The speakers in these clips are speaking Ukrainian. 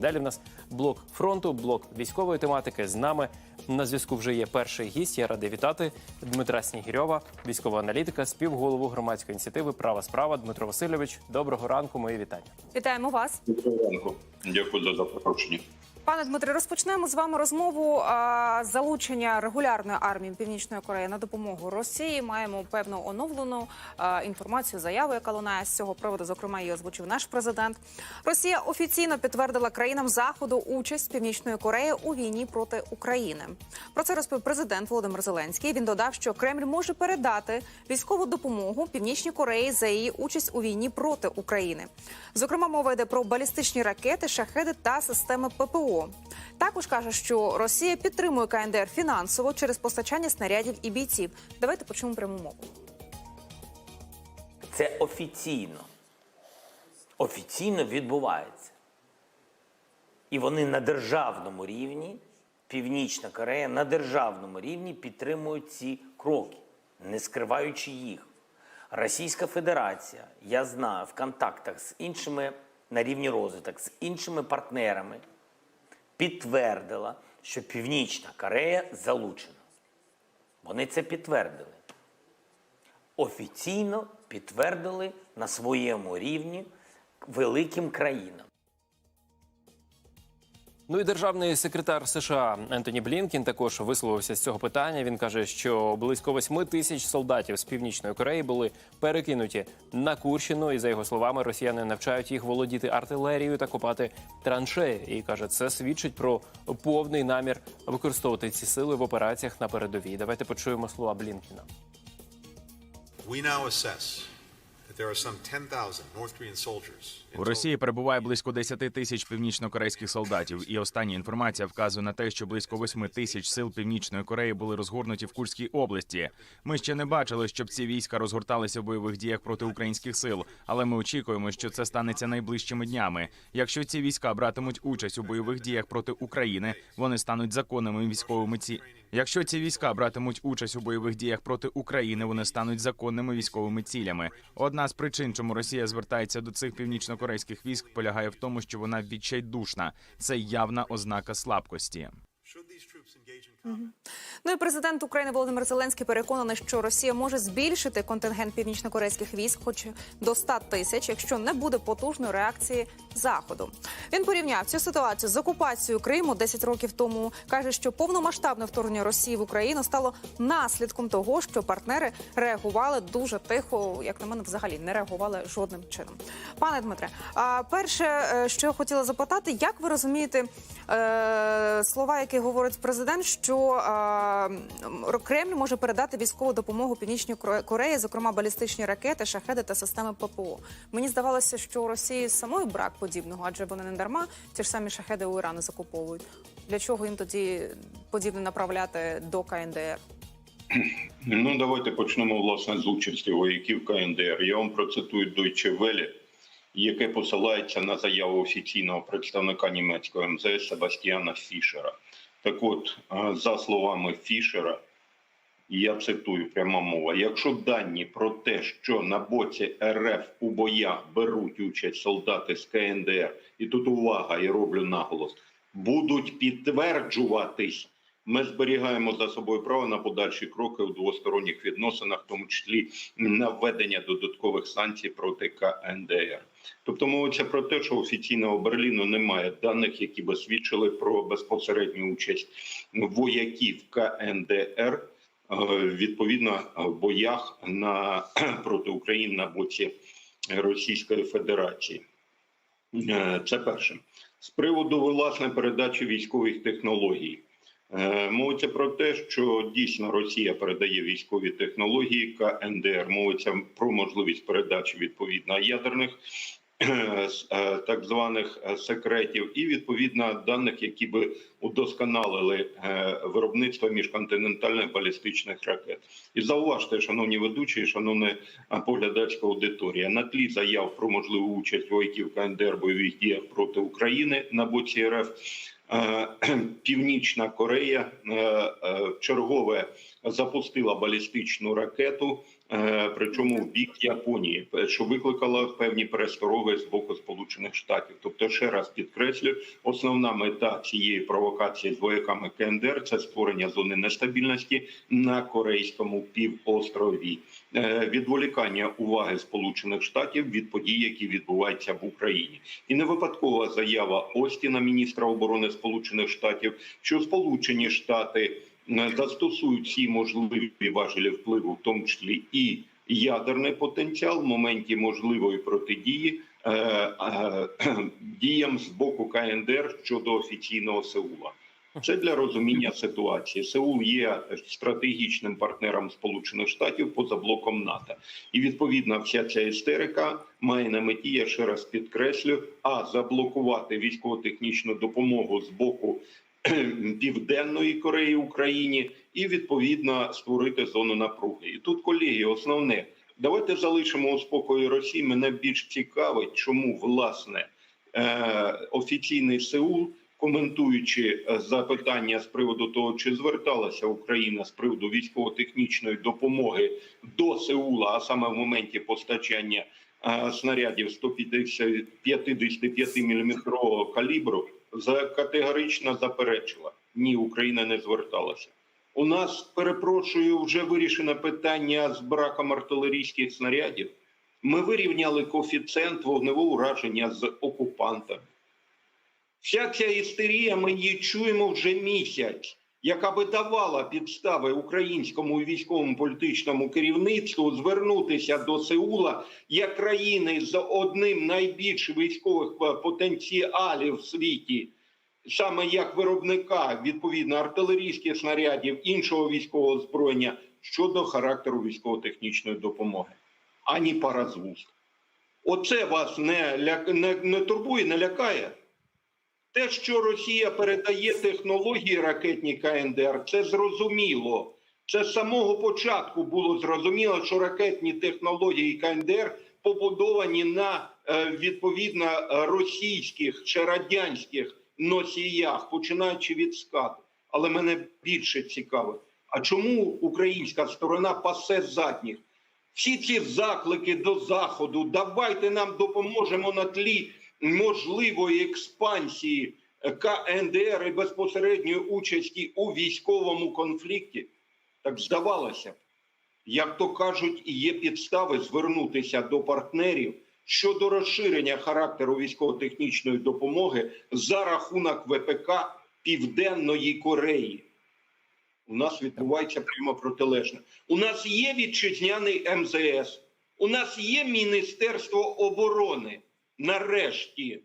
Далі в нас блок фронту, блок військової тематики. З нами на зв'язку вже є перший гість. Я радий вітати Дмитра Снігірьова, військового аналітика, співголову громадської ініціативи Права справа Дмитро Васильович. Доброго ранку, мої вітання. Вітаємо вас, Доброго ранку. Дякую за запрошення. Пане Дмитре. Розпочнемо з вами розмову залучення регулярної армії Північної Кореї на допомогу Росії. Маємо певну оновлену інформацію, заяву, яка лунає з цього приводу. Зокрема, її озвучив наш президент. Росія офіційно підтвердила країнам заходу участь Північної Кореї у війні проти України. Про це розповів президент Володимир Зеленський. Він додав, що Кремль може передати військову допомогу Північній Кореї за її участь у війні проти України. Зокрема, мова йде про балістичні ракети, шахеди та системи ППО. Також каже, що Росія підтримує КНДР фінансово через постачання снарядів і бійців. Давайте почнемо пряму мову. Це офіційно. Офіційно відбувається. І вони на державному рівні, Північна Корея на державному рівні підтримують ці кроки, не скриваючи їх. Російська Федерація, я знаю, в контактах з іншими на рівні розвиток, з іншими партнерами підтвердила, що Північна Корея залучена. Вони це підтвердили офіційно підтвердили на своєму рівні великим країнам. Ну і державний секретар США Ентоні Блінкін також висловився з цього питання. Він каже, що близько восьми тисяч солдатів з північної Кореї були перекинуті на Курщину. І за його словами, росіяни навчають їх володіти артилерією та копати траншеї. І каже, це свідчить про повний намір використовувати ці сили в операціях на передовій. Давайте почуємо слова Блінкіна. We now assess that there are some 10,000 North Korean soldiers У Росії перебуває близько 10 тисяч північно-корейських солдатів, і остання інформація вказує на те, що близько 8 тисяч сил північної Кореї були розгорнуті в Курській області. Ми ще не бачили, щоб ці війська розгорталися в бойових діях проти українських сил, але ми очікуємо, що це станеться найближчими днями. Якщо ці війська братимуть участь у бойових діях проти України, вони стануть законними військовими ці. Якщо ці війська братимуть участь у бойових діях проти України, вони стануть законними військовими цілями. Одна з причин, чому Росія звертається до цих північно-корейських військ, полягає в тому, що вона відчайдушна. Це явна ознака слабкості. Ну і президент України Володимир Зеленський переконаний, що Росія може збільшити контингент північнокорейських військ, хоч до 100 тисяч, якщо не буде потужної реакції заходу. Він порівняв цю ситуацію з окупацією Криму 10 років тому. каже, що повномасштабне вторгнення Росії в Україну стало наслідком того, що партнери реагували дуже тихо, як на мене, взагалі не реагували жодним чином. Пане Дмитре, а перше, е, що я хотіла запитати, як ви розумієте е, слова, які говорить президент, що е, Кремль може передати військову допомогу Північній Коре- Кореї, зокрема балістичні ракети, шахеди та системи ППО. Мені здавалося, що Росії самої брак подібного, адже вони не дарма ті ж самі шахеди у Ірану закуповують. Для чого їм тоді подібне направляти до КНДР? Ну давайте почнемо власне з участі вояків КНДР. Я вам процитую Deutsche Welle, яке посилається на заяву офіційного представника німецького МЗС Себастьяна Фішера. Так от, е, за словами Фішера, я цитую пряма мова: якщо дані про те, що на боці РФ у боях беруть участь солдати з КНДР, і тут увага, і роблю наголос, будуть підтверджуватись. Ми зберігаємо за собою право на подальші кроки у двосторонніх відносинах, в тому числі на введення додаткових санкцій проти КНДР. Тобто мовиться про те, що офіційного Берліну немає даних, які би свідчили про безпосередню участь вояків КНДР е, відповідно в боях на проти України на боці Російської Федерації. Е, Це перше з приводу власне передачі військових технологій. Е, Мовиться про те, що дійсно Росія передає військові технології КНДР. Мовиться про можливість передачі відповідно ядерних е, е, так званих секретів, і відповідно даних, які би удосконалили виробництво міжконтинентальних балістичних ракет. І зауважте, шановні ведучі, і шановна поглядацька аудиторія, на тлі заяв про можливу участь вояків КНДР бойових діях проти України на боці РФ. Е, Північна Корея е, е, чергове запустила балістичну ракету причому в бік Японії, е, що викликало певні перестороги з боку Сполучених Штатів. Тобто, ще раз підкреслю, основна мета цієї провокації з вояками КНДР це створення зони нестабільності на Корейському півострові, Е, відволікання уваги Сполучених Штатів від подій, які відбуваються в Україні, і не випадкова заява Остіна, міністра оборони Сполучених Штатів, що Сполучені Штати е, застосують всі можливі важелі впливу, в тому числі і ядерний потенціал в моменті можливої протидії е, е, діям з боку КНДР щодо офіційного Сеула. Це для розуміння ситуації. Сеул є стратегічним партнером Сполучених Штатів поза блоком НАТО, і відповідно вся ця істерика має на меті, я ще раз підкреслю, а заблокувати військово-технічну допомогу з боку Південної Кореї Україні і відповідно створити зону напруги. І тут колеги, основне, давайте залишимо у спокої Росії. Мене більш цікавить, чому власне е, офіційний Сеул. Коментуючи е, запитання з приводу того, чи зверталася Україна з приводу військово-технічної допомоги до Сеула, а саме в моменті постачання е, снарядів 155 мм калібру, категорично заперечила. Ні, Україна не зверталася. У нас перепрошую, вже вирішено питання з браком артилерійських снарядів. Ми вирівняли коефіцієнт вогневого ураження з окупантами. Вся ця істерія, ми її чуємо вже місяць, яка би давала підстави українському військовому політичному керівництву звернутися до Сеула як країни з одним найбільш військових потенціалів в світі, саме як виробника відповідно артилерійських снарядів іншого військового озброєння щодо характеру військово-технічної допомоги, ані пара з. Оце вас не, ля... не, не турбує, не лякає. Те, що Росія передає технології ракетні КНДР, це зрозуміло. Це з самого початку було зрозуміло, що ракетні технології КНДР побудовані на е, відповідно російських чи радянських носіях, починаючи від скаду. Але мене більше цікавить, а чому українська сторона пасе задніх? Всі ці заклики до заходу, давайте нам допоможемо на тлі можливої експансії КНДР і безпосередньої участі у військовому конфлікті, так здавалося б, як то кажуть, є підстави звернутися до партнерів щодо розширення характеру військово-технічної допомоги за рахунок ВПК Південної Кореї. У нас відбувається прямо протилежне. У нас є вітчизняний МЗС, у нас є Міністерство оборони нарешті,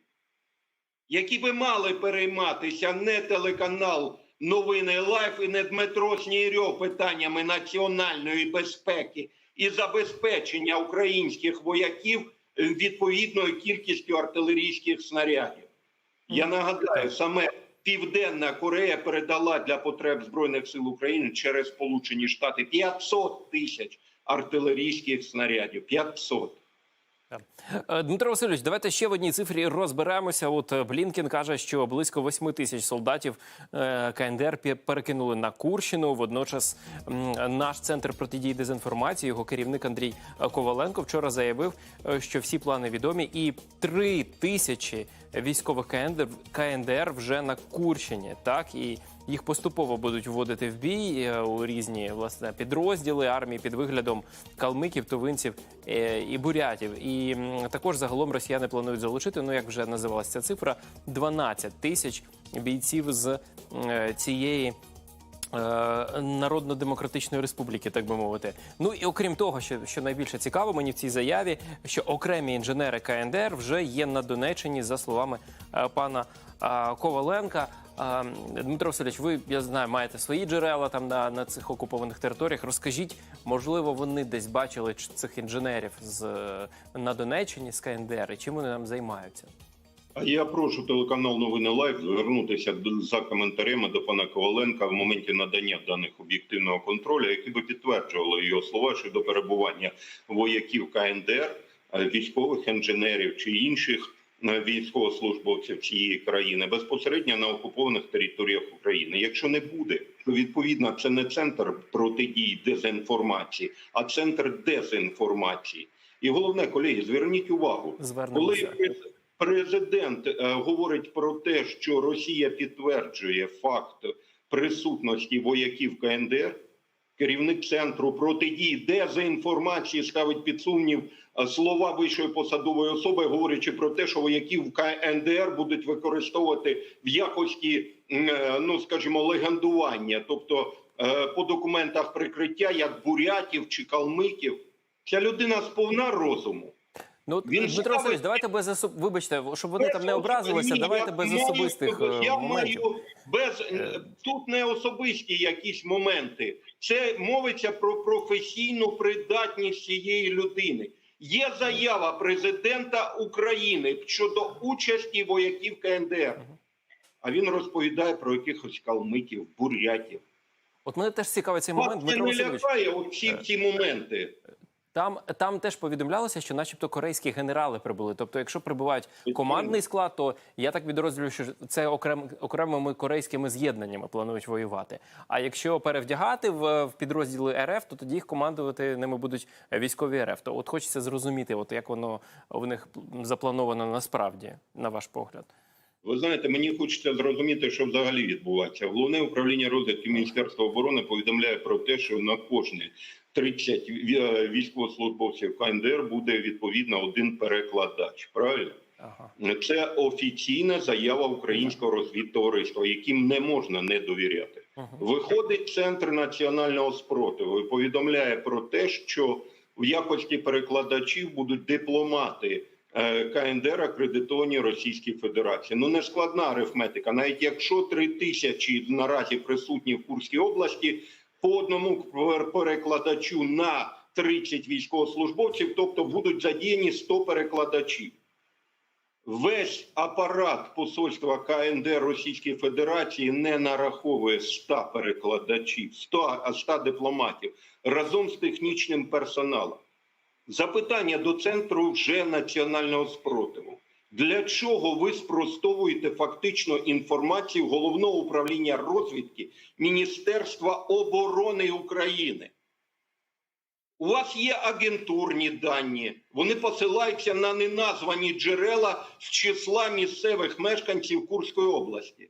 які би мали перейматися не телеканал Новини Лайф і не Дмитро Снірьов питаннями національної безпеки і забезпечення українських вояків відповідною кількістю артилерійських снарядів. Я нагадаю, саме Південна Корея передала для потреб Збройних сил України через Сполучені Штати 500 тисяч артилерійських снарядів. 500. Е, Дмитро Васильович, давайте ще в одній цифрі розберемося. От Блінкін Блінкен каже, що близько 8 тисяч солдатів е, КНДР перекинули на Курщину. Водночас наш центр протидії дезінформації, його керівник Андрій е, Коваленко вчора заявив, е, що всі плани відомі, і 3 тисячі військових КНДР, КНДР вже на Курщині. Так і їх поступово будуть вводити в бій е, у різні власне підрозділи армії під виглядом калмиків, тувинців е, і бурятів. І також загалом росіяни планують залучити, ну як вже називалася ця цифра, 12 тисяч бійців з е, цієї. Е, Народно-демократичної республіки, так би мовити. Ну і окрім того, що, що найбільше цікаво мені в цій заяві, що окремі інженери КНДР вже є на Донеччині, за словами е, пана е, Коваленка. Дмитро Васильович, ви я знаю, маєте свої джерела там на, на цих окупованих територіях. Розкажіть, можливо, вони десь бачили цих інженерів з на Донеччині з КНДР, і чим вони там займаються? А я прошу телеканал Новини Лайф звернутися за коментарями до пана Коваленка в моменті надання даних об'єктивного контролю, які би підтверджували його слова щодо перебування вояків КНДР, е, військових інженерів чи інших е, військовослужбовців цієї країни безпосередньо на окупованих територіях України. Якщо не буде, то відповідно це не центр протидії дезінформації, а центр дезінформації. І головне, колеги, зверніть увагу, коли президент е, говорить про те, що Росія підтверджує факт присутності вояків КНДР, керівник центру протидії дезінформації ставить під сумнів е, слова вищої посадової особи, говорячи про те, що вояків КНДР будуть використовувати в якості, е, ну скажімо, легендування, тобто по документах прикриття як бурятів чи калмиків. Ця людина сповна розуму. Ну, Він Дмитро Васильович, давайте без особ... вибачте, щоб вони там не образилися. Ні, Давайте без маю- особистих е, я моментів. маю без тут не особисті якісь моменти. Це мовиться про професійну придатність цієї людини. Є заява президента України щодо участі вояків КНДР. А він розповідає про якихось калмиків, бурятів. От мене теж цікавить цей момент, Вас це Дмитро не лякає оці ці моменти. Там, там теж повідомлялося, що, начебто, корейські генерали прибули. Тобто, якщо прибувають командний склад, то я так відрозділю, що це окрем, окремими корейськими з'єднаннями планують воювати. А якщо перевдягати в, в підрозділи РФ, то тоді їх командувати ними будуть військові РФ. То от хочеться зрозуміти, от як воно в них заплановано насправді, на ваш погляд. Ви знаєте, мені хочеться зрозуміти, що взагалі відбувається. Головне управління розвідки Міністерства оборони повідомляє про те, що на кожні 30 військовослужбовців КНДР буде відповідно один перекладач. Правильно? Ага. Це офіційна заява українського розвідтовариства, яким не можна не довіряти. Виходить центр національного спротиву і повідомляє про те, що в якості перекладачів будуть дипломати е, КНДР акредитовані Російській Федерації. Ну не складна арифметика. Навіть якщо три тисячі наразі присутні в Курській області, по одному перекладачу на 30 військовослужбовців, тобто будуть задіяні 100 перекладачів. Весь апарат посольства КНДР Російської Федерації не нараховує 100 перекладачів, 100, а 100 дипломатів разом з технічним персоналом. Запитання до центру вже національного спротиву. Для чого ви спростовуєте фактично інформацію головного управління розвідки Міністерства оборони України? У вас є агентурні дані, вони посилаються на неназвані джерела з числа місцевих мешканців Курської області.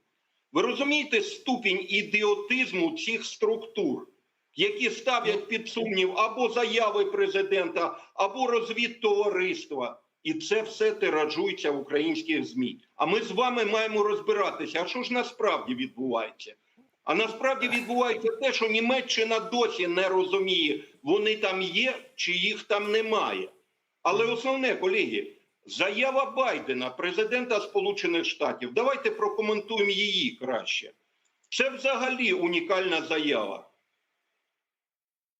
Ви розумієте ступінь ідіотизму цих структур, які ставлять під сумнів або заяви президента, або розвідтовариства. І це все тиражується в українських ЗМІ. А ми з вами маємо розбиратися, а що ж насправді відбувається? А насправді відбувається те, що Німеччина досі не розуміє, вони там є чи їх там немає. Але основне, колеги, заява Байдена, президента Сполучених Штатів, давайте прокоментуємо її краще. Це взагалі унікальна заява.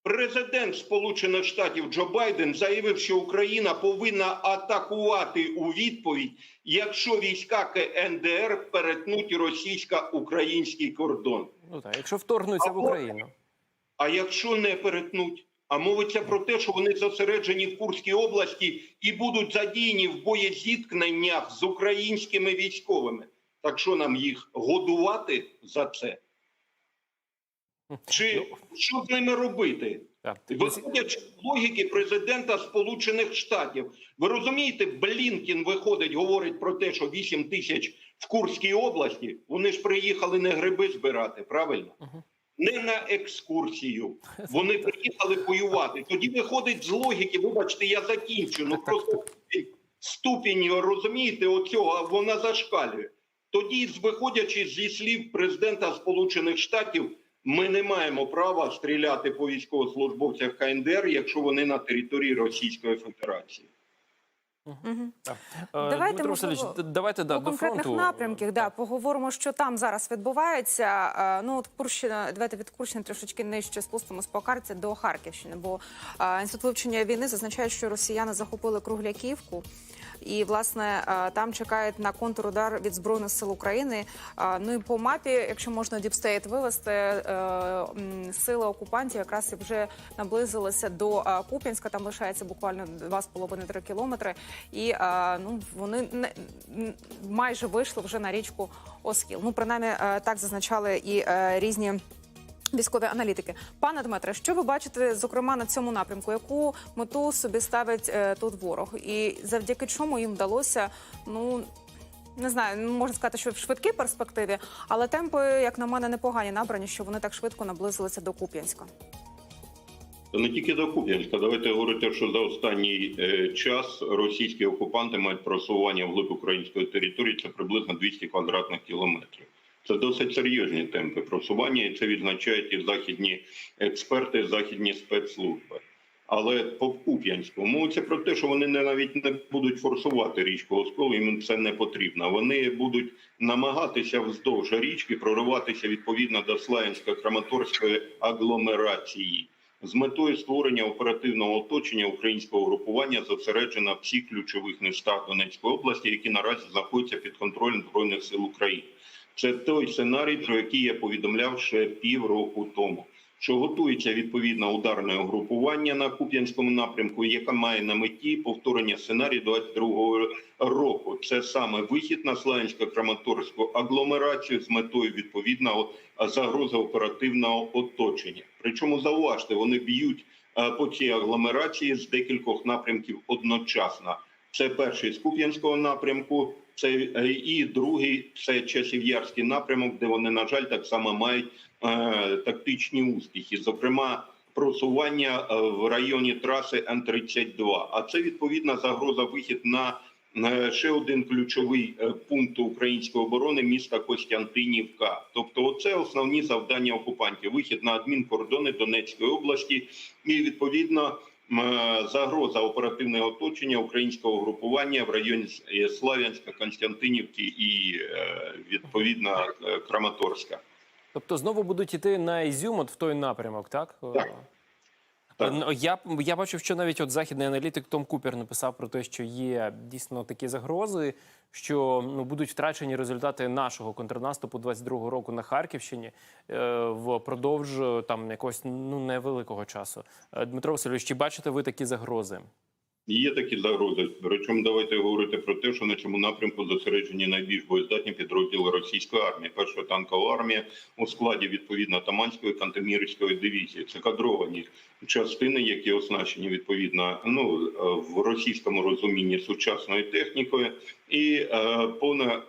Президент Сполучених Штатів Джо Байден заявив, що Україна повинна атакувати у відповідь, якщо війська КНДР перетнуть російсько-український кордон. Ну так, якщо вторгнуться в Україну. А якщо не перетнуть, а мовиться про те, що вони зосереджені в Курській області і будуть задіяні в боєзіткненнях з українськими військовими. Так що нам їх годувати за це? Чи що з ними робити? Виходячи з логіки президента Сполучених Штатів, ви розумієте, Блінкін виходить, говорить про те, що 8 тисяч в Курській області. Вони ж приїхали не гриби збирати, правильно? Не на екскурсію. Вони приїхали воювати. Тоді виходить з логіки, вибачте, я закінчу. Ну просто ступінь- ступінь, розумієте, оцього вона зашкалює. Тоді, виходячи зі слів президента Сполучених Штатів, ми не маємо права стріляти по військовослужбовцях КНДР, якщо вони на території Російської Федерації. Так. Е, Давайте, Дмитро Васильович, можливо, давайте да, По до конкретних фронту. напрямках, да, поговоримо, що там зараз відбувається. Е, Ну, от Курщина, давайте від Курщини трошечки нижче спустимось по карті до Харківщини, бо е, інститут вивчення війни зазначає, що росіяни захопили Кругляківку І власне е, там чекають на контрудар від збройних сил України. Е, Ну і по мапі, якщо можна діпстейт вивести, е, сили окупантів якраз і вже наблизилися до Куп'янська. Там лишається буквально 2,5-3 кілометри. І ну вони майже вийшли вже на річку Оскіл. Ну принаймні так зазначали і різні. Військові аналітики, пане Дмитре, що ви бачите, зокрема на цьому напрямку, яку мету собі ставить е, тут ворог, і завдяки чому їм вдалося, ну не знаю, можна сказати, що в швидкій перспективі, але темпи, як на мене, непогані набрані, що вони так швидко наблизилися до Куп'янська. Не тільки до Куп'янська. Давайте говорити, що за останній е, час російські окупанти мають просування вглиб української території. Це приблизно 200 квадратних кілометрів. Це досить серйозні темпи просування, і це відзначають і західні експерти, західні спецслужби. Але по Куп'янську мовиться про те, що вони не навіть не будуть форсувати річку Оскол, їм це не потрібно. Вони будуть намагатися вздовж річки прориватися відповідно до Славянсько-Краматорської агломерації з метою створення оперативного оточення українського групування зосереджено в всіх ключових містах Донецької області, які наразі знаходяться під контролем збройних сил України. Це той сценарій, про який я повідомляв ще півроку тому. Що готується відповідне ударне угрупування на Куп'янському напрямку, яка має на меті повторення сценарію 22-го року. Це саме вихід на Славянсько-Краматорську агломерацію з метою відповідного загрози оперативного оточення. Причому зауважте, вони б'ють е, по цій агломерації з декількох напрямків одночасно. Це перший з Куп'янського напрямку, це е, і другий це Часів'ярський напрямок, де вони на жаль так само мають е, тактичні успіхи, зокрема. Просування е, в районі траси Н-32. А це відповідна загроза вихід на е, ще один ключовий пункт української оборони міста Костянтинівка. Тобто, це основні завдання окупантів: вихід на адмінкордони Донецької області і відповідно загроза оперативного оточення українського групування в районі е, Славянська, Константинівки і е, відповідно е, Краматорська. Тобто знову будуть іти на Ізюм, от в той напрямок, так? Так. Так. Ну, Я, я бачив, що навіть от західний аналітик Том Купер написав про те, що є дійсно такі загрози, що ну будуть втрачені результати нашого контрнаступу 22-го року на Харківщині е, впродовж е, там якогось ну невеликого часу. Е, Дмитро Васильович, чи бачите ви такі загрози? Є такі загрози. Причому давайте говорити про те, що на цьому напрямку зосереджені найбільш боєздатні підрозділи російської армії. Перша танкова армія у складі відповідно Таманської Кантемірської дивізії. Це кадровані частини, які оснащені відповідно ну е, в російському розумінні сучасною технікою, і е, повне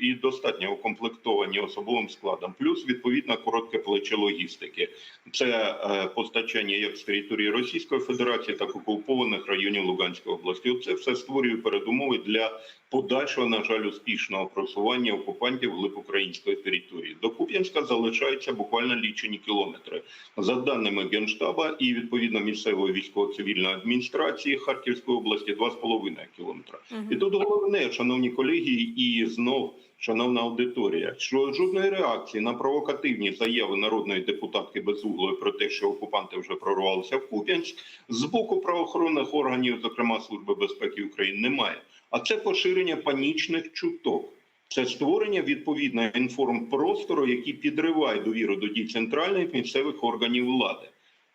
і достатньо укомплектовані особовим складом. Плюс відповідно коротке плече логістики. Це е, постачання як з території Російської Федерації, так і окупованих районів Луганської області. Це все створює передумови для подальшого, на жаль, успішного просування окупантів глиб української території. До Куп'янська залишається буквально лічені кілометри. За даними Генштаба і відповідно місцевої військово-цивільної адміністрації Харківської області 2,5 кілометра. І тут головне, шановні колеги, і знов. Шановна аудиторія, що жодної реакції на провокативні заяви народної депутатки Безуглої про те, що окупанти вже прорвалися в Куп'янськ, з боку правоохоронних органів, зокрема Служби безпеки України, немає. А це поширення панічних чуток. Це створення відповідного інформпростору, який підриває довіру до дій центральних місцевих органів влади.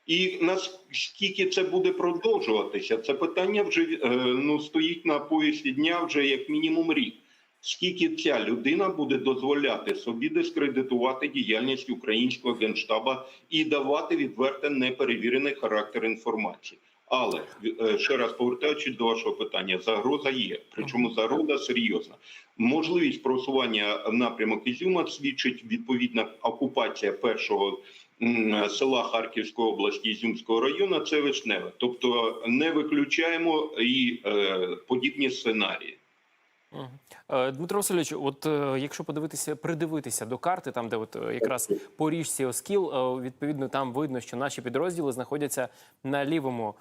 І наскільки це буде продовжуватися, це питання вже е, ну стоїть на поясі дня вже як мінімум рік. Скільки ця людина буде дозволяти собі дискредитувати діяльність українського генштаба і давати відверто неперевірений характер інформації? Але е, ще раз повертаючись до вашого питання, загроза є. Причому загроза серйозна. Можливість просування в напрямок Ізюма свідчить відповідна окупація першого села Харківської області Ізюмського району. Це Вишневе. Тобто не виключаємо і е, подібні сценарії. Е, Дмитро Васильович, от е, якщо подивитися, придивитися до карти, там де от якраз по річці Оскіл, відповідно там видно, що наші підрозділи знаходяться на лівому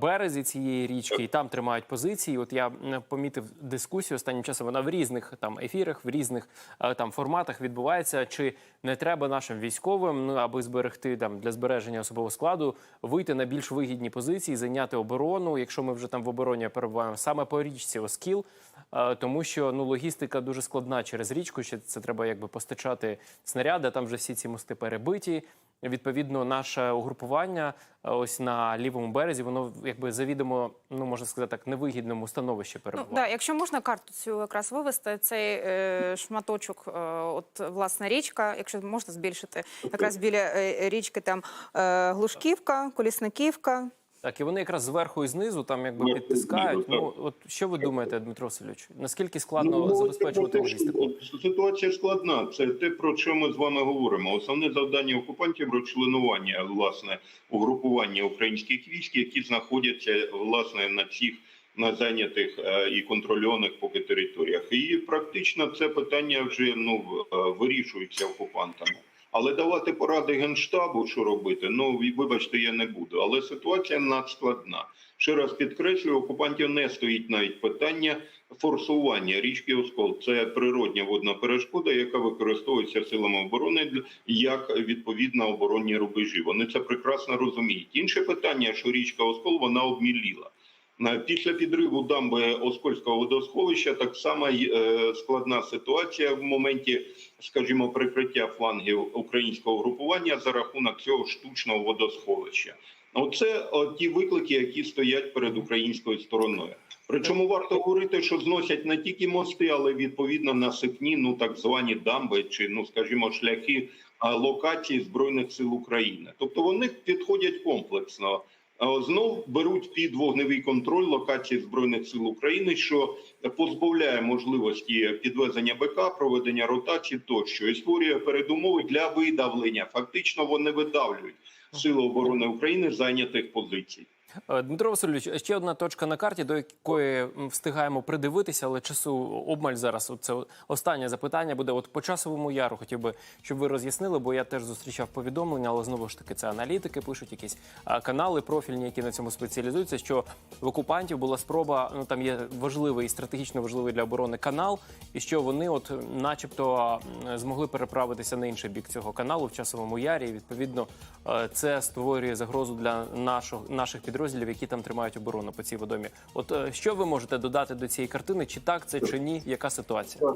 березі цієї річки, і там тримають позиції. От я помітив дискусію останнім часом. Вона в різних там ефірах, в різних е, там форматах відбувається. Чи не треба нашим військовим, ну аби зберегти там для збереження особового складу, вийти на більш вигідні позиції, зайняти оборону, якщо ми вже там в обороні перебуваємо саме по річці Оскіл. Е, тому що ну логістика дуже складна через річку. Ще це треба якби постачати снаряди. Там вже всі ці мости перебиті. Відповідно, наше угрупування е, ось на лівому березі, воно якби завідомо, ну можна сказати так, невигідному становищі Ну, да, якщо можна карту цю якраз вивести, цей е, шматочок, е, от власне річка, якщо можна збільшити, якраз біля е, річки там е, Глушківка, Колісниківка. Так, і вони якраз зверху і знизу там якби підтискають. Ну от що ви думаєте, Дмитро Васильович? Наскільки складно Ну, забезпечувати це про те, логістику? Ситуація складна. Це те, про що ми з вами говоримо. Основне завдання окупантів розчленування власне угрупування українських військ, які знаходяться власне на цих на зайнятих е, і контрольованих поки територіях. І практично це питання вже ну е, вирішується окупантами. Але давати поради генштабу, що робити, ну вибачте, я не буду. Але ситуація надскладна. Ще раз підкреслюю, окупантів не стоїть навіть питання форсування річки Оскол. Це природня водна перешкода, яка використовується силами оборони як відповідна оборонні рубежі. Вони це прекрасно розуміють. Інше питання, що річка Оскол вона обміліла. Після підриву дамби Оскольського водосховища так само е, складна ситуація в моменті, скажімо, прикриття флангів українського групування за рахунок цього штучного водосховища. Оце ті виклики, які стоять перед українською стороною. Причому варто говорити, що зносять не тільки мости, але відповідно насипні, ну так звані дамби, чи ну скажімо, шляхи локації збройних сил України. Тобто вони підходять комплексно. Знов беруть під вогневий контроль локації збройних сил України, що позбавляє можливості підвезення БК, проведення ротації тощо і створює передумови для видавлення. Фактично вони видавлюють сили оборони України зайнятих позицій. Е, Дмитро Васильович, ще одна точка на карті, до якої встигаємо придивитися, але часу обмаль зараз. Це останнє запитання буде. От по часовому яру хотів би, щоб ви роз'яснили, бо я теж зустрічав повідомлення, але знову ж таки це аналітики пишуть якісь канали профільні, які на цьому спеціалізуються. Що в окупантів була спроба, ну там є важливий і стратегічно важливий для оборони канал, і що вони, от, начебто, змогли переправитися на інший бік цього каналу в часовому ярі. І, відповідно, е, це створює загрозу для нашого наших підрозділів, які там тримають оборону по цій водомі. От е, що ви можете додати до цієї картини? Чи так це, чи ні? Яка ситуація?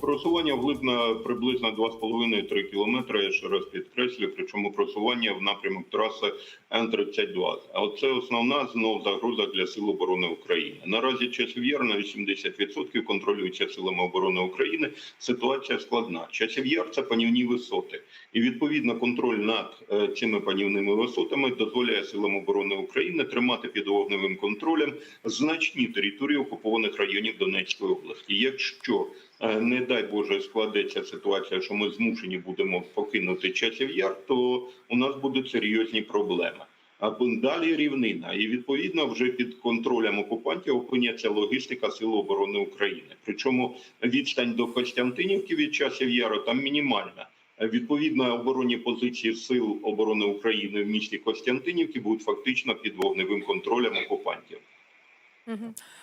Просування вглиб на приблизно 2,5-3 кілометри. Я ще раз підкреслю. Причому просування в напрямок траси Н-32. А оце основна знов загроза для сил оборони України. Наразі часів яр на 80% контролюється силами оборони України. Ситуація складна. Часів яр це панівні висоти, і відповідно контроль над е, цими панівними висотами дозволяє силам оборони України тримати під вогневим контролем значні території окупованих районів Донецької області. Якщо е, не дай Боже складеться ситуація, що ми змушені будемо покинути часів яр, то у нас будуть серйозні проблеми. А далі рівнина, і відповідно вже під контролем окупантів опиняться логістика Сил оборони України. Причому відстань до Костянтинівки від часів яру там мінімальна. Відповідно, оборонні позиції Сил оборони України в місті Костянтинівки будуть фактично під вогневим контролем окупантів.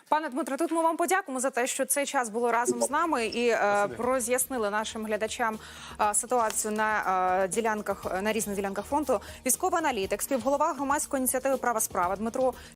Пане Дмитро, тут ми вам подякуємо за те, що цей час було разом з нами і е, роз'яснили нашим глядачам е, ситуацію на е, ділянках на різних ділянках фронту. Військовий аналітик, співголова громадської ініціативи Права справа Дмитро